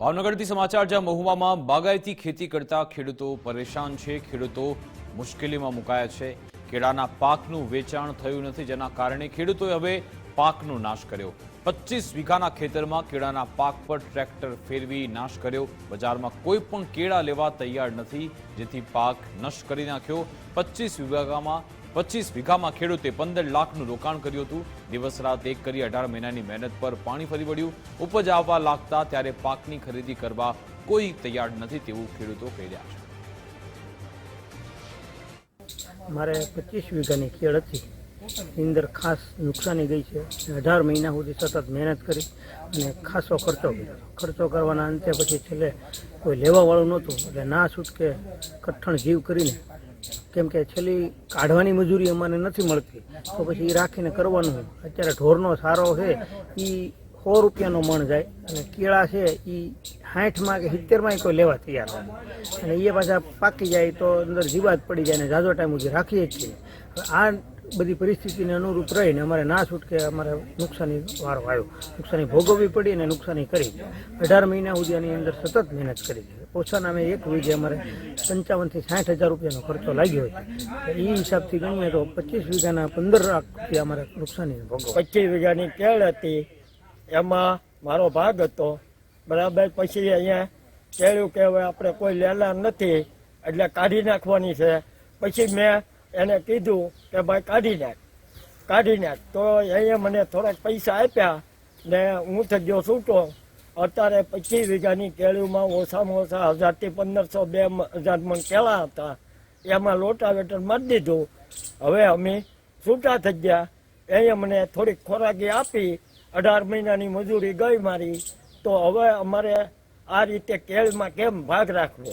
ભાવનગરથી સમાચાર, જ્યાં મહુવામાં બાગાયતી ખેતી કરતા ખેડૂતો પરેશાન છે. ખેડૂતો મુશ્કેલીમાં મુકાયા છે. કેળાના પાકનું વેચાણ થયું નથી, જેના કારણે ખેડૂતોએ હવે પાકનો નાશ કર્યો. પચીસ વીઘાના ખેતરમાં કેળાના પાક પર ટ્રેક્ટર ફેરવી નાશ કર્યો. બજારમાં કોઈ પણ કેળા લેવા તૈયાર નથી, જેથી પાક નષ્ટ કરી નાખ્યો. પચીસ વીઘામાં પચીસ વીઘામાં ખેડૂતે પંદર લાખનું રોકાણ કર્યું હતું. દિવસ રાત એક કરી અઢાર મહિનાની મહેનત પર પાણી ફરી વળ્યું. ઉપજ આવવા લાગતા ત્યારે પાકની ખરીદી કરવા કોઈ તૈયાર નથી તેવું ખેડૂતો કહી રહ્યા છે. મારે પચીસ વીઘાની ખેડ હતી. અંદર ખાસ નુકસાની ગઈ છે. અઢાર મહિના સુધી સતત મહેનત કરી અને ખાસો ખર્ચો ખર્ચો કરવાના અંતે પછી છેલ્લે કોઈ લેવાવાળું નહોતું. એટલે ના છૂટકે કઠણ જીવ કરીને કેમ કે છેલ્લી કાઢવાની મજૂરી અમારે નથી મળતી. તો પછી એ રાખીને કરવાનું? અત્યારે ઢોરનો સારો છે એ સો રૂપિયાનો મણ જાય અને કેળા છે એ સાઠમાં કે સિત્તેરમાં કોઈ લેવા તૈયાર નથી અને એ પાછા પાકી જાય તો અંદર જીવાત પડી જાય ને જાજો ટાઈમ સુધી રાખીએ જ છીએ. આ બધી પરિસ્થિતિને અનુરૂપ રહીને અમારે ના છૂટકે અમારે નુકસાની વારો આવ્યો. નુકસાની ભોગવવી પડી અને નુકસાની કરી. અઢાર મહિના સુધી આની અંદર સતત મહેનત કરી છે. ઓછાના અમે એક વીઘે અમારે પંચાવનથી સાઠ હજાર રૂપિયાનો ખર્ચો લાગ્યો છે એ હિસાબથી ગણીએ તો પચીસ વીઘાના પંદર લાખ રૂપિયા અમારે નુકસાની ભોગવ પચીસ વીઘાની કેળ હતી. એમાં મારો ભાગ હતો. બરાબર, પછી અહીંયા કેળ્યું કે હવે આપણે કોઈ લેલા નથી. એટલે કાઢી નાખવાની છે. પછી મેં એને કીધું કે, ભાઈ, કાઢી નાખ. કાઢી નાખ. તો અહીંયા મને થોડાક પૈસા આપ્યા ને હું થઈ ગયો છૂટો. અત્યારે પચીસ વીઘાની કેળીમાં ઓછામાં ઓછા હજારથી પંદરસો બે હજાર મણ કેળા હતા. એમાં લોટાવેટર મારી દીધું. હવે અમે છૂટા થઈ ગયા. એ મને થોડીક ખોરાકી આપી. અઢાર મહિનાની મજૂરી ગઈ મારી. તો હવે અમારે આ રીતે કેળમાં કેમ ભાગ રાખવો?